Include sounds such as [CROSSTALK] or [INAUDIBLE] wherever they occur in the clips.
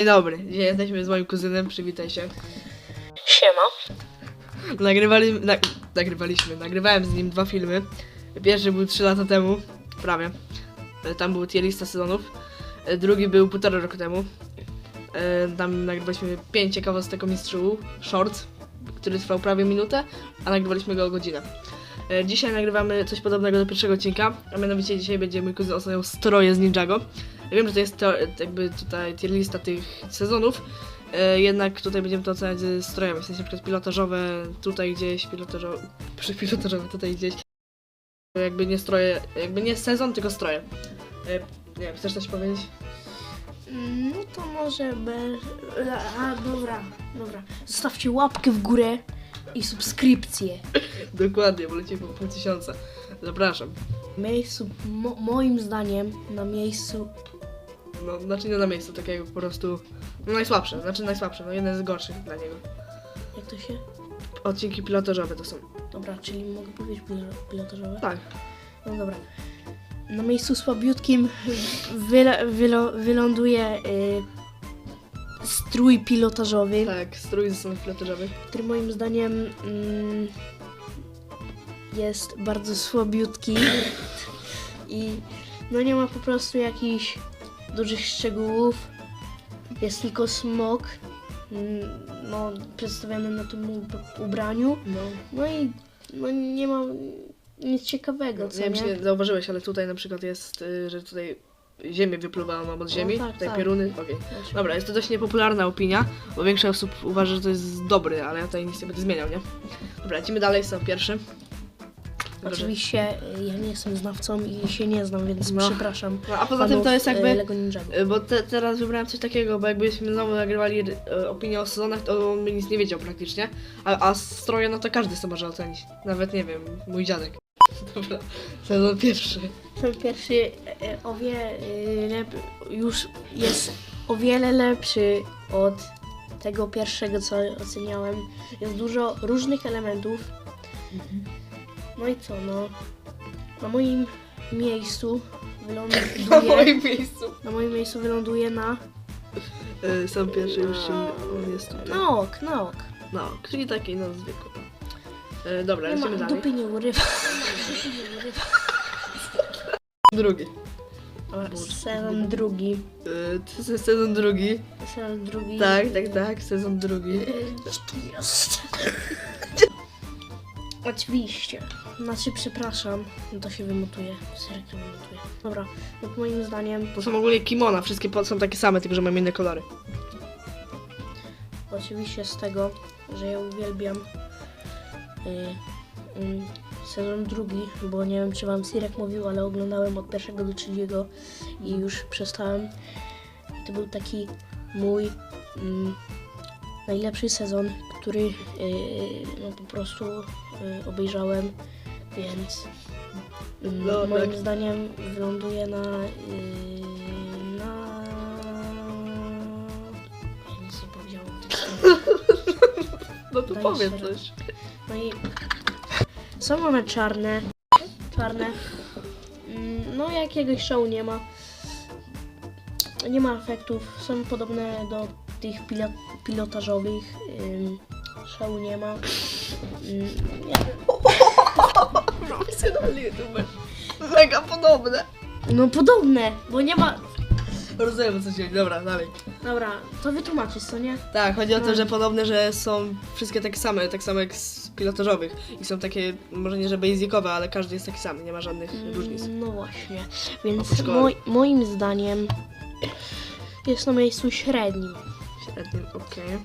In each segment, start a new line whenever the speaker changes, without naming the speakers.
Dzień dobry, dzisiaj jesteśmy z moim kuzynem, przywitaj się.
Siema.
Nagrywali, na, nagrywaliśmy, nagrywałem z nim dwa filmy. Pierwszy był 3 lata temu, prawie. E, Tam był tier lista sezonów. E, Drugi był półtora roku temu. E, Tam nagrywaliśmy 5 ciekawostek o mistrzu, short, który trwał prawie minutę, a nagrywaliśmy go o godzinę. Dzisiaj nagrywamy coś podobnego do pierwszego odcinka, a mianowicie dzisiaj będzie mój kuzyn oceniał stroje z Ninjago. Ja wiem, że to jest to, jakby tutaj tier lista tych sezonów, E, jednak tutaj będziemy to oceniać ze strojami, w sensie na przykład pilotażowe, tutaj gdzieś, pilotażowe, [LAUGHS] pilotażowe tutaj gdzieś. Jakby nie stroje, jakby nie sezon, tylko stroje. E, nie wiem, chcesz coś powiedzieć?
No to może bez... A, dobra, dobra. Zostawcie łapkę w górę i subskrypcję. [LAUGHS]
Dokładnie, bo lecimy po pół tysiąca. Zapraszam.
Miejscu, mo, moim zdaniem, na miejscu...
No, znaczy nie na miejscu, takiego po prostu no, najsłabsze, znaczy najsłabsze, no jeden z gorszych dla niego.
Jak to się...
Odcinki pilotażowe to są.
Dobra, czyli mogę powiedzieć pil- pilotażowe?
Tak.
No dobra. Na miejscu słabiutkim wyla, wylo, wyląduje y, strój pilotażowy,
Tak, strój ze samych pilotażowych.
który moim zdaniem mm, jest bardzo słabiutki i no nie ma po prostu jakichś dużych szczegółów. Jest tylko smok, mm, no przedstawiony na tym ubraniu.
No.
No i no nie ma nic ciekawego, co
Nie wiem, czy nie zauważyłeś, ale tutaj na przykład jest, y, że tutaj ziemię wypluwałam mam od ziemi,
tak,
tutaj
tak.
pioruny, okej.
Znaczy,
Dobra, jest to dość niepopularna opinia, bo większość osób uważa, że to jest dobry, ale ja tutaj nic nie będę zmieniał, nie? Dobra, lecimy dalej, są pierwszy.
Oczywiście y, ja nie jestem znawcą i się nie znam, więc
No.
przepraszam.
No, a poza tym to jest
y,
jakby,
Lego Ninjago.
y, bo te, teraz wybrałem coś takiego, bo jakbyśmy znowu nagrywali y, opinię o sezonach, to on by nic nie wiedział praktycznie, a, a stroje, no to każdy sobie może ocenić. Nawet, nie wiem, mój dziadek. [LAUGHS] Dobra, sezon pierwszy.
Ten pierwszy y, o wie, y, lep, już jest o wiele lepszy od tego pierwszego, co oceniałem. Jest dużo różnych elementów. No i co, no. Na moim miejscu [LAUGHS]
Na
wyląduje,
moim miejscu.
na moim miejscu wyląduje na
Y, Sam pierwszy już się, on jest tutaj.
na ok, na ok.
No, czyli taki no zwykły. E, dobra,
Nie ma,
lecimy dalej.
dupy nie urywa. [LAUGHS]
Drugi.
Sezon drugi.
E, sezon drugi.
Sezon drugi.
Tak, tak, tak, sezon drugi.
Jest? [LAUGHS] Oczywiście. Znaczy, przepraszam, no to się wymutuje. Serek to wymutuje. Dobra, no moim zdaniem,
To są ogólnie kimona, wszystkie po- są takie same, tylko że mają inne kolory.
oczywiście z tego, że ja uwielbiam y, y, sezon drugi, bo nie wiem, czy wam Sirek mówił, ale oglądałem od pierwszego do trzeciego i już przestałem. I to był taki mój mm, najlepszy sezon, który y, no, po prostu y, obejrzałem, więc mm,
No,
moim
tak.
zdaniem wyląduje na, y, na... Ja nic nie powiedziałam.
No to
Daj raz.
coś.
No i są one czarne. Czarne. Mm, No jakiegoś szału nie ma. Nie ma efektów. Są podobne do tych pilot, pilotażowych. Szału nie ma.
Profesjonalny youtuber. Mega podobne.
No podobne, bo nie ma...
Rozumiem co ci chodzi. Dobra, dalej.
Dobra, to wytłumaczysz, co nie?
Tak, chodzi o to,
No.
że podobne, że są wszystkie takie same, tak samo jak z pilotażowych. I są takie, może nie że basicowe, ale każdy jest taki sam, nie ma żadnych różnic.
No właśnie. Więc moj, moim zdaniem jest na miejscu średnim.
Średnim, okej.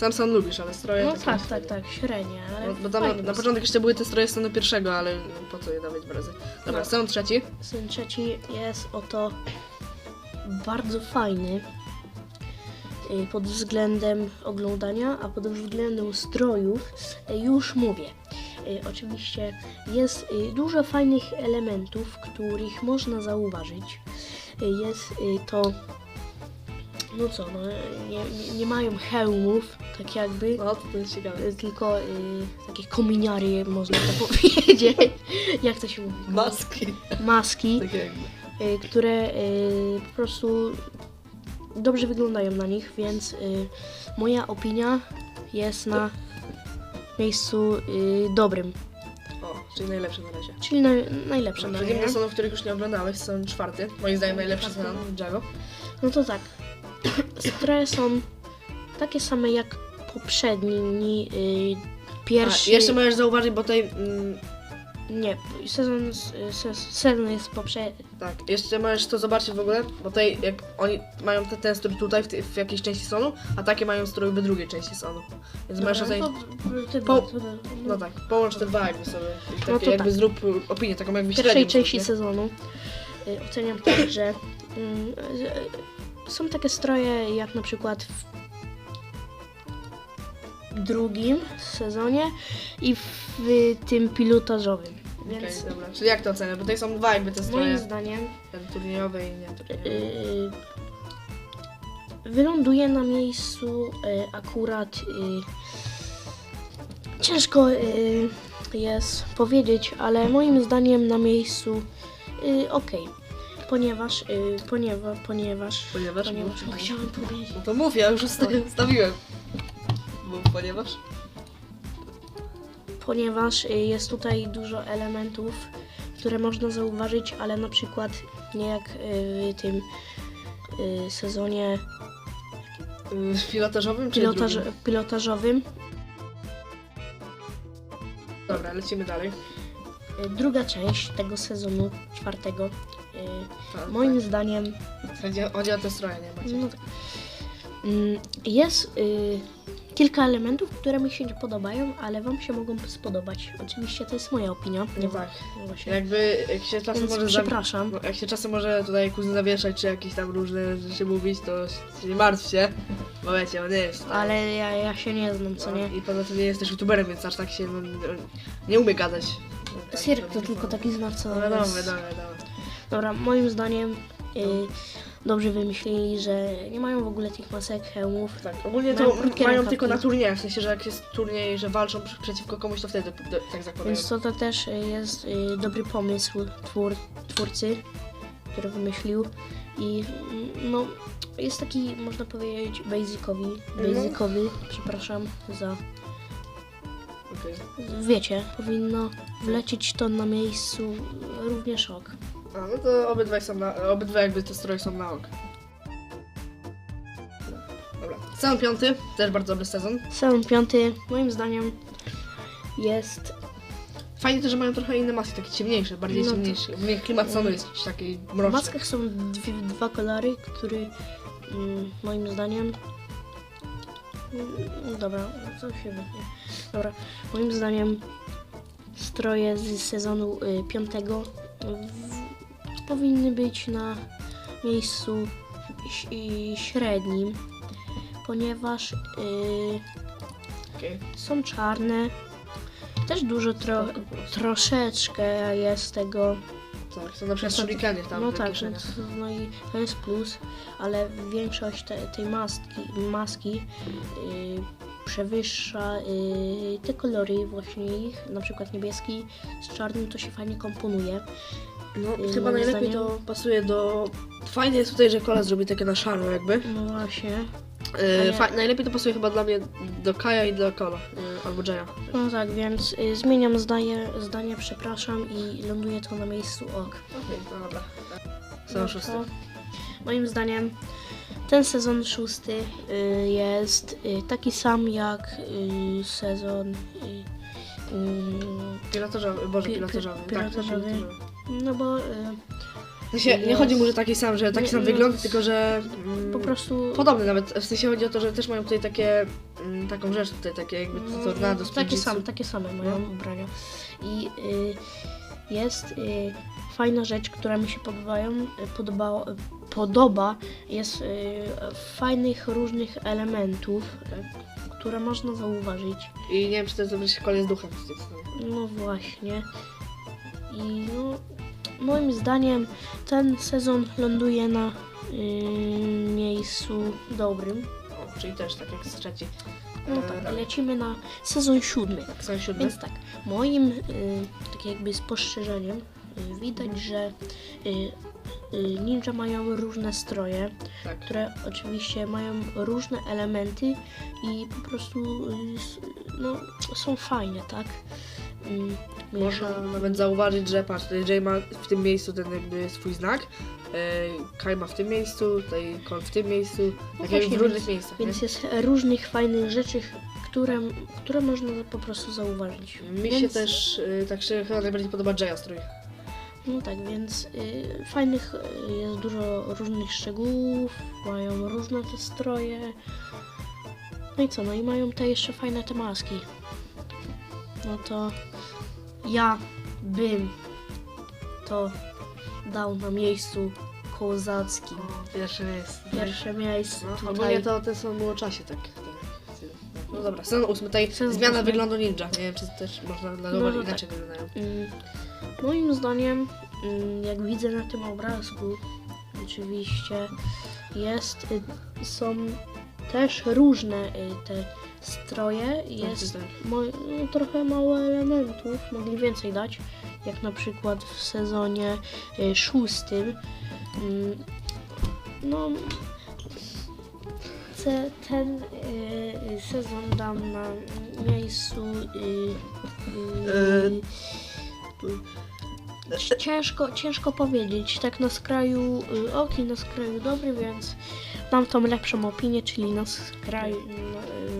Sam sam lubisz, ale stroje...
No
takie
tak, tak, tak, średnie, ale
No, bo tam na
są.
początek jeszcze były te stroje stanu pierwszego, ale po co je dawać dwa razy. Dobra,
No.
trzeci.
Syn trzeci jest oto bardzo fajny y, pod względem oglądania, a pod względem strojów y, już mówię. Y, Oczywiście jest y, dużo fajnych elementów, których można zauważyć. Y, Jest y, to no co, no, nie, nie- nie mają hełmów, tak jakby,
No, to jest ciekawe.
y, tylko y, takie kominiary, można to [LAUGHS] powiedzieć. Jak to się mówi?
Maski.
Maski
Takie jakby.
y, które y, po prostu dobrze wyglądają na nich, więc y, moja opinia jest na miejscu y, dobrym,
O, czyli najlepsze na razie.
czyli naj, najlepsze na
Przechodzimy do
razie.
sezonów, których już nie oglądałeś, sezon czwarty. Moim zdaniem najlepszy sezon Jago.
No to tak, [COUGHS] stroje są takie same jak poprzedni, y, pierwszy...
A, jeszcze możesz zauważyć, bo tutaj, mm,
Nie, sezon, se, sezon jest poprzedni.
tak, jeszcze możesz to zobaczyć w ogóle, bo tutaj jak oni mają te, ten strój tutaj w, tej- w jakiejś części sezonu, a takie mają strój w drugiej części sezonu. Więc możesz tutaj, Po- no tak, połącz te dwa jakby sobie. I takie
No to
jakby
tak.
zrób opinię, taką jakby
W pierwszej części sezonu y, oceniam tak, że mm, y, są takie stroje jak na przykład w drugim sezonie i w tym pilotażowym.
Okej,
Więc
dobra. Czyli jak to oceniasz? Bo tutaj są dwa jakby te
moim
stroje,
zdaniem
ten turniejowy i nie turniejowy.
y, wyląduje na miejscu y, akurat y, ciężko y, jest powiedzieć, ale moim zdaniem na miejscu y, okej. Ponieważ, y, ponieważ, ponieważ,
Ponieważ?
ponieważ,
Mów.
chciałem powiedzieć,
No to mów, ja już usta- ustawiłem. Mów, ponieważ?
ponieważ y, jest tutaj dużo elementów, które można zauważyć, ale na przykład nie jak y, w tym y, sezonie
Y, Pilotażowym czy
pilotaż,
drugim?
pilotażowym.
Dobra, lecimy dalej.
Y, Druga część tego sezonu czwartego.
Tak,
Moim zdaniem
tak. Chodzi, o- chodzi o te stroje, nie macie?
no, tak. Mm, jest y, kilka elementów, które mi się nie podobają, ale Wam się mogą spodobać. Oczywiście to jest moja opinia.
No tak.
No właśnie.
Jakby, jak się czasem
Więc
może... za-
przepraszam.
Jak się czasem może tutaj kuzyn zawieszać, czy jakieś tam różne rzeczy mówić, to nie martw się, bo wiecie, on nie jest. tak.
Ale ja, ja się nie znam, co
No,
nie?
I poza tym nie jest też youtuberem, więc aż tak się no, nie- nie umie gadać. No, tak,
Sirk to tylko taki znawca.
No wiadomo, wiadomo, wiadomo.
Dobra, moim zdaniem y, dobrze wymyślili, że nie mają w ogóle tych masek, hełmów.
Tak, ogólnie
Mają
to
krótkie
mają
rękawki.
tylko na turniejach, w sensie, że jak jest turniej, że walczą przy- przeciwko komuś, to wtedy tak zakładają.
Więc to, to też y, jest y, dobry pomysł twór, twórcy, który wymyślił. I mm, no, jest taki, można powiedzieć, basicowy, basicowy, przepraszam za,
Okej.
wiecie, powinno wlecieć to na miejscu również ok.
A, no to obydwaj są na, obydwa jakby te stroje są na ok. Dobra. Sezon piąty, też bardzo dobry sezon.
Sezon piąty, moim zdaniem, jest
Fajnie też, że mają trochę inne maski, takie ciemniejsze, bardziej
No to-
ciemniejsze. Ogólnie klimat sezonu jest taki
W
mroczny.
maskach są dwie, dwa kolory, które mm, moim zdaniem. Mm, dobra, co się wytnie. Dobra, moim zdaniem stroje z sezonu y, piątego w, powinny być na miejscu średnim, ponieważ y,
Okej.
są czarne. Też dużo tro,
prostu.
troszeczkę jest tego
Tak, są na przykład
No to-
shurikeny tam
no tak, no, to- no i to jest plus, ale większość te, tej maski, maski yy, przewyższa yy, te kolory właśnie ich, na przykład niebieski z czarnym to się fajnie komponuje.
No,
Y,
chyba
moim
najlepiej
zdaniem-
to pasuje do... Fajnie jest tutaj, że Kola zrobi takie na szaro jakby.
No właśnie.
Yy,
nie-
fa- najlepiej to pasuje chyba dla mnie do Kaja i do Kola. Yy, albo Jaya.
No tak, więc y, zmieniam zdanie, zdanie, przepraszam i ląduje to na miejscu ok.
Okej, no dobra.
No
Sezon szósty.
to Moim zdaniem ten sezon szósty y, jest y, taki sam jak y, sezon y, y,
Pilotażowy, boże,
Pi- pi-
pilotażowy.
pilotażowy.
Tak, pilotażowy.
No bo y,
sensie, nie
Jest.
chodzi mu, że taki sam, że taki
Nie,
sam
no,
wygląd, tylko że... Mm,
po prostu
Podobny nawet, w sensie chodzi o to, że też mają tutaj takie, mm, taką rzecz tutaj, takie jakby
no,
tornado z
takie same, takie same mają
No.
ubrania i y, jest y, fajna rzecz, która mi się podobają, y, podoba, podoba jest y, fajnych różnych elementów, y, które można zauważyć.
I nie wiem, czy to jest dobrze się kole z duchem.
No właśnie. I no, moim zdaniem ten sezon ląduje na y, miejscu dobrym.
O, czyli też tak jak z trzeci.
No
E,
tak, lecimy na sezon siódmy.
Tak, są siódmy.
Więc tak, moim y, tak jakby spostrzeżeniem y, widać, że y, y, ninja mają różne stroje,
Tak.
które oczywiście mają różne elementy i po prostu y, no, są fajne, tak?
Można nawet zauważyć, że patrz, Jay ma w tym miejscu ten jakby swój znak, e, Kai ma w tym miejscu, tutaj Cole w tym miejscu,
No
tak w różnych
więc-
miejscach.
Więc
nie?
jest różnych fajnych rzeczy, które, które można po prostu zauważyć.
Mi
więc,
się też e, tak szczerze chyba najbardziej podoba Jaya strój.
No tak, więc y, fajnych jest dużo różnych szczegółów, mają różne te stroje. No i co, no i mają te jeszcze fajne te maski. No to ja bym to dał na miejscu kozackim.
Pierwsze jest.
Pierwsze miejsce
No,
tutaj.
ogólnie to te są było czasie tak. No dobra, sezon ósmy, tutaj
Sezon
zmiana
ósmy.
wyglądu ninja. Nie wiem, czy też można zauważyć
No,
inaczej wyglądają.
Mm, Moim zdaniem, mm, jak widzę na tym obrazku, oczywiście jest, y, są też różne y, te stroje. Jest
tak.
mo- no, trochę mało elementów, mogli więcej dać, jak na przykład w sezonie y, szóstym. Mm, No, ce- ten y, y, sezon dam na miejscu. Y, y, Ciężko, ciężko powiedzieć. Tak na skraju y, ok i na skraju dobry, więc mam tą lepszą opinię, czyli na skraju y,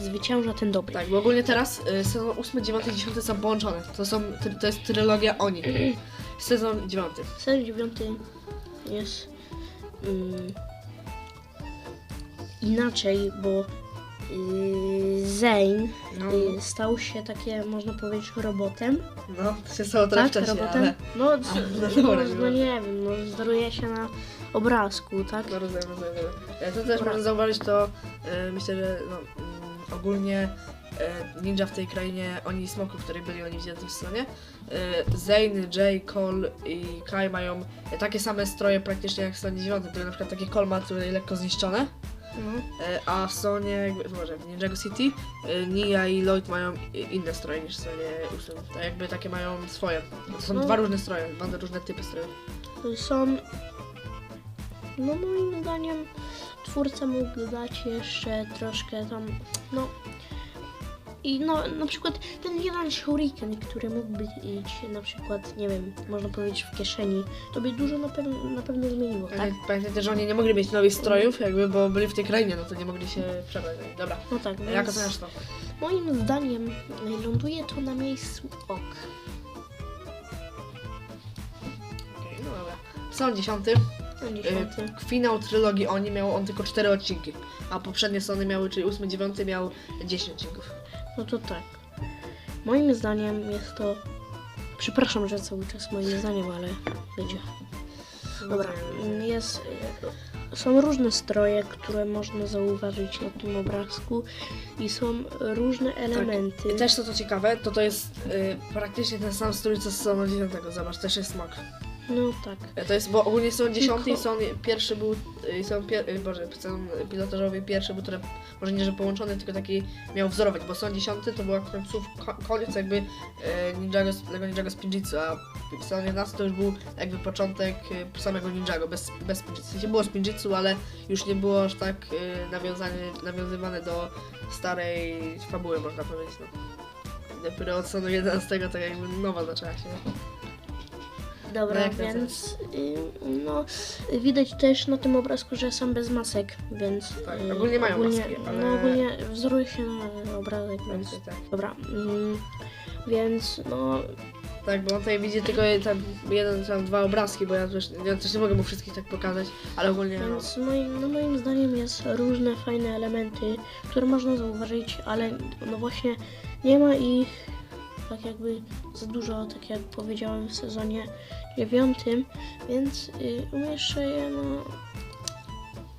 zwycięża ten dobry.
Tak, bo ogólnie teraz y, sezon ósmy, dziewiąty i dziesiąty są połączone. To są, try- to jest trylogia Oni. [CLEARS THROAT] Sezon dziewiąty.
Sezon dziewiąty jest ym, inaczej, bo yy, Zane
No,
y, stał się takie, można powiedzieć, robotem.
no to się stało trochę
tak,
wcześniej,
robotem.
ale...
No, [LAUGHS] c-
no
no,
dobra,
no,
dobra.
nie wiem, no, wzoruje się na obrazku, tak?
No rozumiem, rozumiem. rozumiem. E, To też można zauważyć, to e, myślę, że no, mm, ogólnie e, ninja w tej krainie, oni smoków, których byli oni w 9 sezonie, e, Zane, Jay, Cole i Kai mają takie same stroje praktycznie jak w sezonie 9, tylko na przykład takie Cole ma tutaj lekko zniszczone, e, a w jakby- może w Ninjago City, Nia i Lloyd mają inne stroje niż w sezonie 8. Tak jakby takie mają swoje. To są
No.
dwa różne stroje, dwa różne typy strojów.
są, no moim zdaniem, twórca mógł dać jeszcze troszkę tam, no i no na przykład ten jeden shuriken, który mógłby być na przykład, nie wiem, można powiedzieć w kieszeni, to by dużo na, pew- na pewno zmieniło, tak?
Pamię- Pamiętajcie, że oni nie mogli mieć nowych strojów, jakby, bo byli w tej krainie, no to nie mogli się przebrać. Dobra,
No tak,
jak
więc
oceniasz to?
moim zdaniem ląduje to na miejscu ok.
Okej, no dobra. Sezon 10.
Na
Y,
dziesiąty.
finał trylogii Oni miał on tylko 4 odcinki, a poprzednie sezony miały, czyli 8, 9 miał 10 odcinków.
No to tak. Moim zdaniem jest to. Przepraszam, że cały czas moim zdaniem, ale będzie. Dobra, jest. Są różne stroje, które można zauważyć na tym obrazku i są różne elementy.
I też to co ciekawe, to to jest y, praktycznie ten sam strój co z sezonu 9. Zobacz, też jest smok.
No tak.
E, To jest, bo ogólnie sezon 10 i sezon pierwszy był, y, sezon, pier, y, Boże, sezon pilotażowy pierwszy był trochę, może nie, że połączony, tylko taki miał wzorować, bo sezon 10 to była końców, ko- koniec jakby e, Ninjago, z- Lego Ninjago Spinjitzu, a sezon 11 to już był jakby początek e, samego Ninjago, bez, bez sensie było Spinjitzu, ale już nie było aż tak e, nawiązane, nawiązywane do starej fabuły, można powiedzieć, no. Dopiero od sezonu 11 tak jakby nowa zaczęła się. No
Dobra,
to
więc y, no widać też na tym obrazku, że są bez masek, więc.
Tak,
y,
ogólnie mają maski, ale-
No ogólnie wzoruje się na obrazek, więc.
Tak.
Dobra, mm, więc no
Tak, bo on tutaj widzi tylko tam jeden, tam dwa obrazki, bo ja też, ja też nie mogę mu wszystkich tak pokazać, ale ogólnie no,
Więc moim, no moim zdaniem jest różne fajne elementy, które można zauważyć, ale no właśnie nie ma ich tak jakby za dużo, tak jak powiedziałem w sezonie dziewiątym, więc y, umieszczę je no,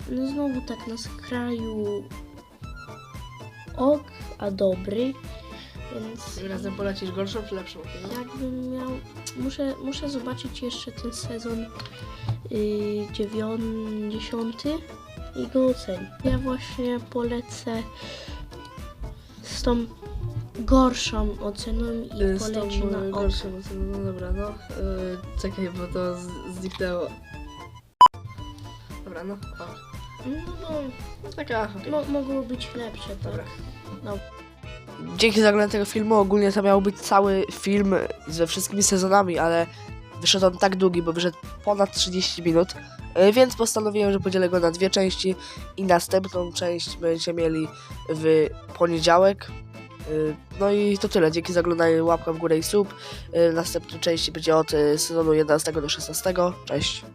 no znowu tak na skraju ok, a dobry, więc
tym razem polecisz gorszą czy lepszą opinię?
jakbym miał. Muszę, muszę zobaczyć jeszcze ten sezon yy, 90 i go ocenić. Ja właśnie polecę z tą gorszą oceną i
Y,
poleci na
y, gorszą oceną. No dobra, no. Y, czekaj, bo to z- zniknęło. Dobra, no. O.
No,
No taka. okej.
no, mo- mogło być lepsze, tak? No.
Dzięki za oglądanie tego filmu. Ogólnie to miał być cały film ze wszystkimi sezonami, ale wyszedł on tak długi, bo wyszedł ponad 30 minut. E, Więc postanowiłem, że podzielę go na dwie części i następną część będziecie mieli w poniedziałek. E, No i to tyle. Dzięki za oglądanie. Łapka w górę i sub. E, Następna część będzie od e, sezonu 11 do 16. Cześć.